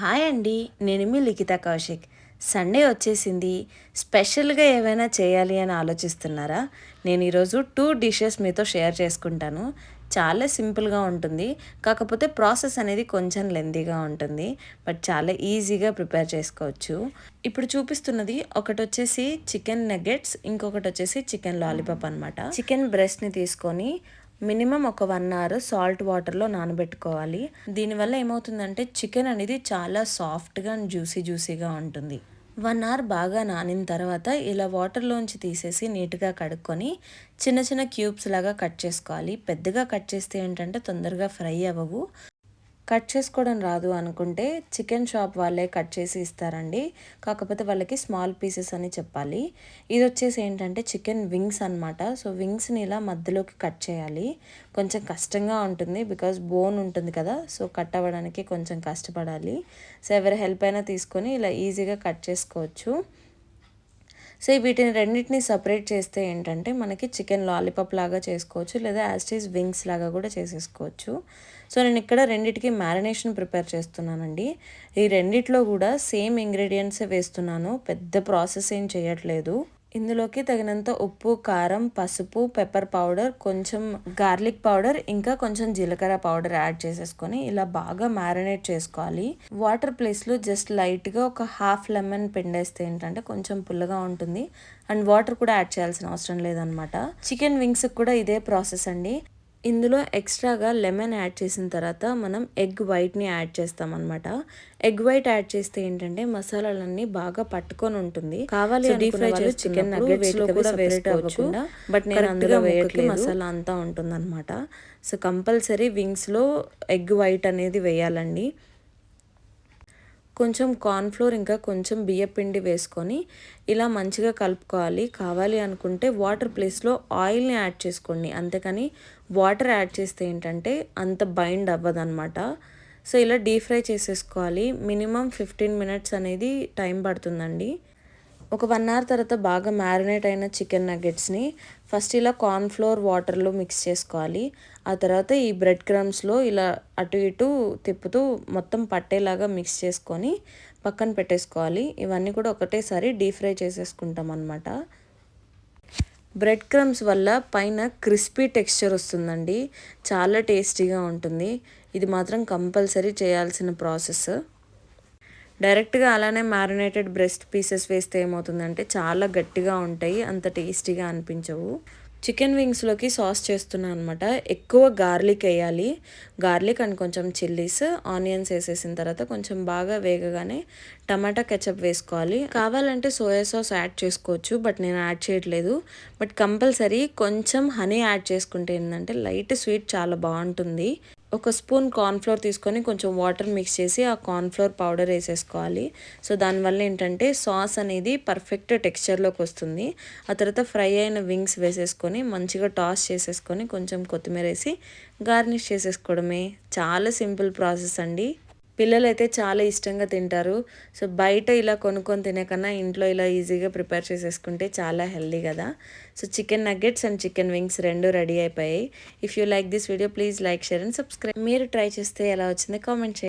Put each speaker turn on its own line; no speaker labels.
Hi అండి నేను మీ లిఖిత Kaushik. Sunday వచ్చేసింది. స్పెషల్గా ఏమైనా చేయాలి అని ఆలోచిస్తున్నారా? నేను ఈరోజు టూ డిషెస్ మీతో షేర్ చేసుకుంటాను. చాలా సింపుల్గా ఉంటుంది. కాకపోతే ప్రాసెస్ అనేది కొంచెం లెందీగా ఉంటుంది. బట్ చాలా ఈజీగా ప్రిపేర్ చేసుకోవచ్చు. ఇప్పుడు చూపిస్తున్నది ఒకటి వచ్చేసి చికెన్ నగెట్స్ ఇంకొకటి వచ్చేసి చికెన్ లాలీపాప్ అనమాట చికెన్ బ్రెస్ట్ని తీసుకొని మినిమం ఒక వన్ అవర్ సాల్ట్ వాటర్లో నానబెట్టుకోవాలి. దీనివల్ల ఏమవుతుందంటే చికెన్ అనేది చాలా సాఫ్ట్గా అండ్ జ్యూసీ జ్యూసీగా ఉంటుంది. వన్ అవర్ బాగా నానిన తర్వాత ఇలా వాటర్లోంచి తీసేసి నీట్గా కడుక్కొని చిన్న చిన్న క్యూబ్స్ లాగా కట్ చేసుకోవాలి. పెద్దగా కట్ చేస్తే ఏంటంటే తొందరగా ఫ్రై అవ్వవు. కట్ చేసుకోవడం రాదు అనుకుంటే చికెన్ షాప్ వాళ్ళే కట్ చేసి ఇస్తారండి. కాకపోతే వాళ్ళకి స్మాల్ పీసెస్ అని చెప్పాలి. ఇది వచ్చేసి ఏంటంటే చికెన్ వింగ్స్ అనమాట సో వింగ్స్ని ఇలా మధ్యలోకి కట్ చేయాలి. కొంచెం కష్టంగా ఉంటుంది బికాజ్ బోన్ ఉంటుంది కదా. సో కట్ అవ్వడానికి కొంచెం కష్టపడాలి. సో ఎవరి హెల్ప్ అయినా తీసుకొని ఇలా ఈజీగా కట్ చేసుకోవచ్చు. సో వీటిని రెండింటిని సపరేట్ చేస్తే ఏంటంటే మనకి చికెన్ లాలీపాప్ లాగా చేసుకోవచ్చు లేదా యాస్టీస్ వింగ్స్ లాగా కూడా చేసేసుకోవచ్చు. సో నేను ఇక్కడ రెండిటికి మ్యారినేషన్ ప్రిపేర్ చేస్తున్నానండి. ఈ రెండిట్లో కూడా సేమ్ ఇంగ్రీడియంట్సే వేస్తున్నాను. పెద్ద ప్రాసెస్ ఏం చేయట్లేదు. ఇందులోకి తగినంత ఉప్పు కారం పసుపు పెప్పర్ పౌడర్ కొంచెం గార్లిక్ పౌడర్ ఇంకా కొంచెం జీలకర్ర పౌడర్ యాడ్ చేసేసుకొని ఇలా బాగా మ్యారినేట్ చేసుకోవాలి. వాటర్ ప్లేస్లో జస్ట్ లైట్గా ఒక హాఫ్ లెమన్ పిండేస్తే ఏంటంటే కొంచెం పుల్లగా ఉంటుంది. అండ్ వాటర్ కూడా యాడ్ చేయాల్సిన అవసరం లేదనమాట చికెన్ వింగ్స్కి కూడా ఇదే ప్రాసెస్ అండి. ఇందులో ఎక్స్ట్రాగా లెమన్ యాడ్ చేసిన తర్వాత మనం ఎగ్ వైట్ని యాడ్ చేస్తాం అనమాట ఎగ్ వైట్ యాడ్ చేస్తే ఏంటంటే మసాలాలన్నీ బాగా పట్టుకొని ఉంటుంది. కావాలి డీప్ ఫ్రై చేసి చికెన్ నగ్గెట్స్లో కూడా వేసుకోవచ్చు బట్ నేను అందులో వేయట్లేదు. మసాలా అంతా ఉంటుంది అనమాట సో కంపల్సరీ వింగ్స్లో ఎగ్ వైట్ అనేది వేయాలండి. కొంచెం కార్న్ఫ్లోర్ ఇంకా కొంచెం బియ్యపిండి వేసుకొని ఇలా మంచిగా కలుపుకోవాలి. కావాలి అనుకుంటే వాటర్ ప్లేస్లో ఆయిల్ని యాడ్ చేసుకోండి. అంతేకాని వాటర్ యాడ్ చేస్తే ఏంటంటే అంత బైండ్ అవ్వదనమాట సో ఇలా డీప్ ఫ్రై చేసేసుకోవాలి. మినిమం ఫిఫ్టీన్ మినిట్స్ అనేది టైం పడుతుందండి. ఒక వన్ అవర్ తర్వాత బాగా మ్యారినేట్ అయిన చికెన్ నగ్గెట్స్ని ఫస్ట్ ఇలా కార్న్ఫ్లోర్ వాటర్లో మిక్స్ చేసుకోవాలి. ఆ తర్వాత ఈ బ్రెడ్ క్రమ్స్లో ఇలా అటు ఇటు తిప్పుతూ మొత్తం పట్టేలాగా మిక్స్ చేసుకొని పక్కన పెట్టేసుకోవాలి. ఇవన్నీ కూడా ఒకటేసారి డీప్ ఫ్రై చేసేసుకుంటాం అనమాట బ్రెడ్ క్రమ్స్ వల్ల పైన క్రిస్పీ టెక్స్చర్ వస్తుందండి. చాలా టేస్టీగా ఉంటుంది. ఇది మాత్రం కంపల్సరీ చేయాల్సిన ప్రాసెస్ డైరెక్ట్గా అలానే మ్యారినేటెడ్ బ్రెస్ట్ పీసెస్ వేస్తే ఏమవుతుందంటే చాలా గట్టిగా ఉంటాయి అంత టేస్టీగా అనిపించవు. చికెన్ వింగ్స్లోకి సాస్ చేస్తున్నాను అనమాట ఎక్కువ గార్లిక్ వేయాలి గార్లిక్ అండ్ కొంచెం చిల్లీస్ ఆనియన్స్ వేసేసిన తర్వాత కొంచెం బాగా వేగగానే టమాటా కెచప్ వేసుకోవాలి. కావాలంటే సోయా సాస్ యాడ్ చేసుకోవచ్చు బట్ నేను యాడ్ చేయట్లేదు. బట్ కంపల్సరీ కొంచెం హనీ యాడ్ చేసుకుంటే ఏంటంటే లైట్ స్వీట్ చాలా బాగుంటుంది. ఒక స్పూన్ కార్న్ఫ్లోర్ తీసుకొని కొంచెం వాటర్ మిక్స్ చేసి ఆ కార్న్ఫ్లోర్ పౌడర్ వేసేసుకోవాలి. సో దానివల్ల ఏంటంటే సాస్ అనేది పర్ఫెక్ట్ టెక్స్చర్లోకి వస్తుంది. ఆ తర్వాత ఫ్రై అయిన వింగ్స్ వేసేసుకొని మంచిగా టాస్ చేసేసుకొని కొంచెం కొత్తిమీర వేసి గార్నిష్ చేసేసుకోవడం చేసేసుకోవడమే చాలా సింపుల్ ప్రాసెస్ అండి. పిల్లలు అయితే చాలా ఇష్టంగా తింటారు. సో బయట ఇలా కొనుక్కొని తినే కన్నా ఇంట్లో ఇలా ఈజీగా ప్రిపేర్ చేసేసుకుంటే చాలా హెల్దీ కదా. So chicken nuggets and chicken wings రెండు రెడీ అయిపోయాయి. If you like this video please like share and subscribe. మీరు ట్రై చేస్తే ఎలా వచ్చింది కామెంట్ చేయండి.